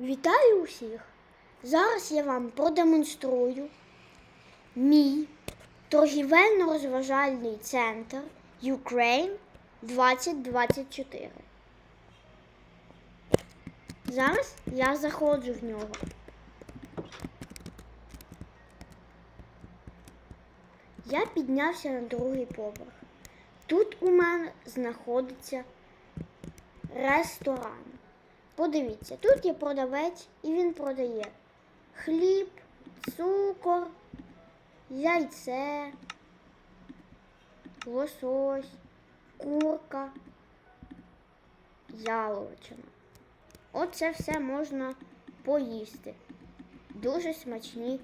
Вітаю усіх! Зараз я вам продемонструю мій торгівельно-розважальний центр Ukraine 2024. Зараз я заходжу в нього. Я піднявся на другий поверх. Тут у мене знаходиться ресторан. Подивіться, тут є продавець і він продає хліб, цукор, яйце, лосось, курка, яловичина. Оце все можна поїсти. Дуже смачні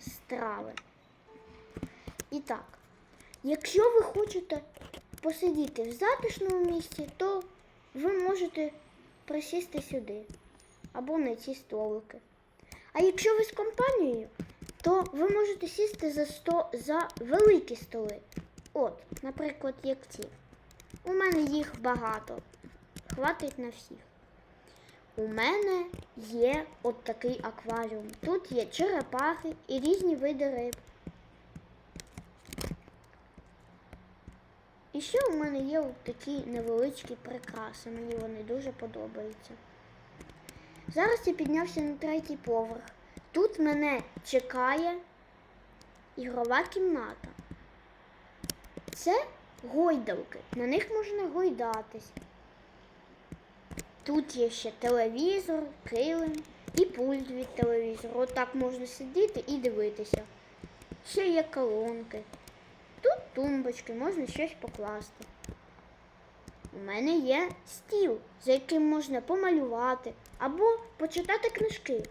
страви. І так, якщо ви хочете посидіти в затишному місці, то ви можете присісти сюди або на ці столики. А якщо ви з компанією, то ви можете сісти за, сто, за великі столи. От, наприклад, як ці. У мене їх багато. Хватить на всіх. У мене є от такий акваріум. Тут є черепахи і різні види риб. І ще у мене є такі невеличкі прикраси. Мені вони дуже подобаються. Зараз я піднявся на третій поверх. Тут мене чекає ігрова кімната. Це гойдалки. На них можна гойдатись. Тут є ще телевізор, килим і пульт від телевізору. Отак можна сидіти і дивитися. Ще є колонки. Тумбочки, можна щось покласти. У мене є стіл, за яким можна помалювати, або почитати книжки,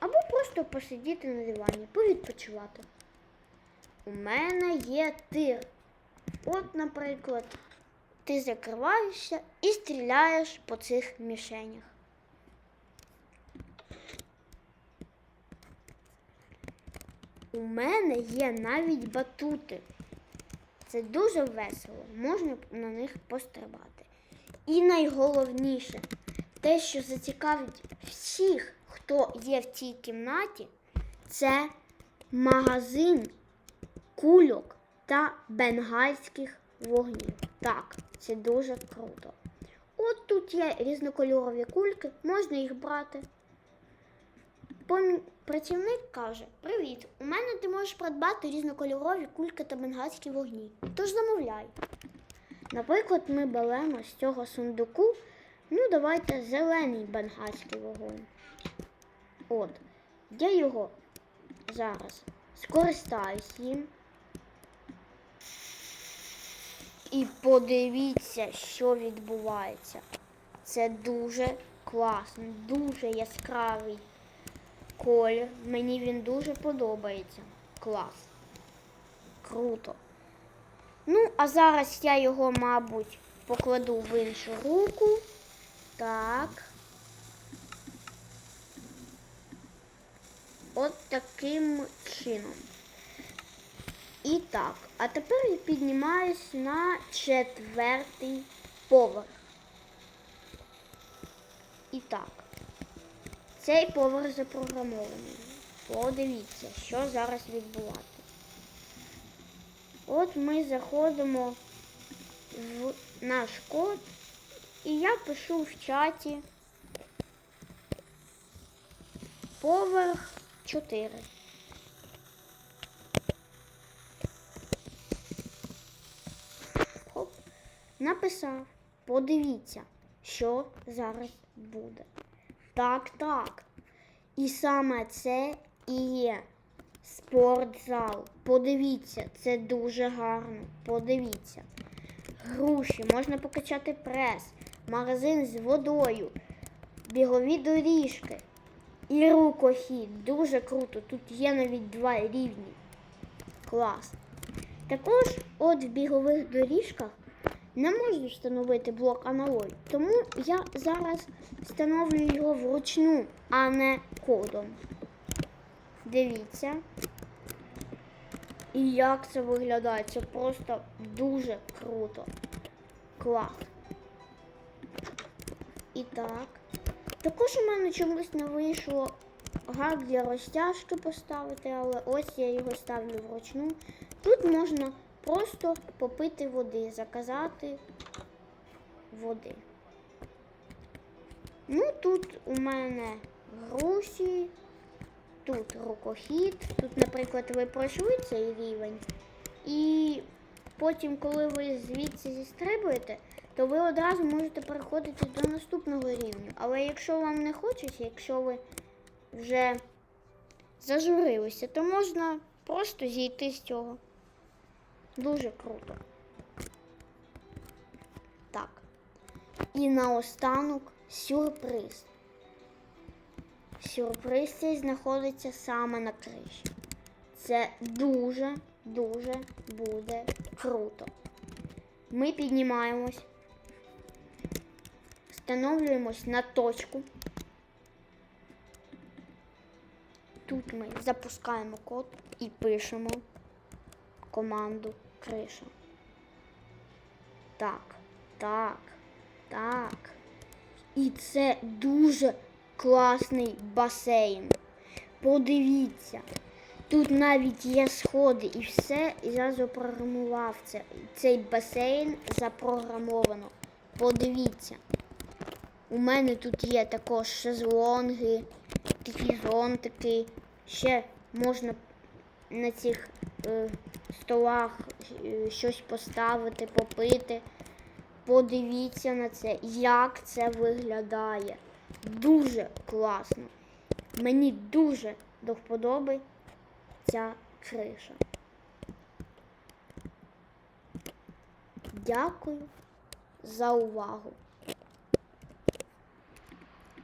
або просто посидіти на дивані, повідпочивати. У мене є тир. От, наприклад, ти закриваєшся і стріляєш по цих мішенях. У мене є навіть батути. Це дуже весело, можна на них пострибати. І найголовніше, те, що зацікавить всіх, хто є в цій кімнаті, це магазин кульок та бенгальських вогнів. Так, це дуже круто. От тут є різнокольорові кульки, можна їх брати. Працівник каже: Привіт! У мене ти можеш придбати різнокольорові кульки та бенгальські вогні. Тож замовляй. Наприклад, ми беремо з цього сундуку, ну давайте зелений бенгальський вогонь. От, я його зараз скористаюсь їм. І подивіться, що відбувається. Це дуже класно, дуже яскравий колір. Мені він дуже подобається. Клас. Круто. Ну, а зараз я його, мабуть, покладу в іншу руку. Так. От таким чином. І так, а тепер я піднімаюсь на четвертий поверх. І так. Цей поверх запрограмований. Подивіться, що зараз відбувається. От ми заходимо в наш код, і я пишу в чаті поверх 4. Хоп. Написав. Подивіться, що зараз буде. Так, так. І саме це і є спортзал. Подивіться, це дуже гарно. Подивіться. Груші, можна покачати прес, магазин з водою, бігові доріжки і рукохід. Дуже круто. Тут є навіть два рівні. Клас. Також от в бігових доріжках не можна встановити блок аналогів, тому я зараз встановлюю його вручну, а не кодом. Дивіться. І як це виглядає? Це просто дуже круто. Клас. І так. Також у мене чомусь не вийшло гак для розтяжки поставити, але ось я його ставлю вручну. Тут можна просто попити води, заказати води. Ну, тут у мене груші, тут рукохід. Тут, наприклад, ви пройшли цей рівень, і потім, коли ви звідси зістрибуєте, то ви одразу можете переходити до наступного рівня. Але якщо вам не хочеться, якщо ви вже зажурилися, то можна просто зійти з цього. Дуже круто. Так. І наостанок сюрприз. Сюрприз цей знаходиться саме на криші. Це дуже, дуже буде круто. Ми піднімаємось, встановлюємось на точку. Тут ми запускаємо код і пишемо команду криша. Так, так, так. І це дуже класний басейн. Подивіться. Тут навіть є сходи і все, і я запрограмував це. Цей басейн запрограмовано. Подивіться. У мене тут є також шезлонги, такі зонтики. Ще можна на цих е, столах е, щось поставити, попити. Подивіться на це, як це виглядає. Дуже класно. Мені дуже до вподоби ця криша. Дякую за увагу.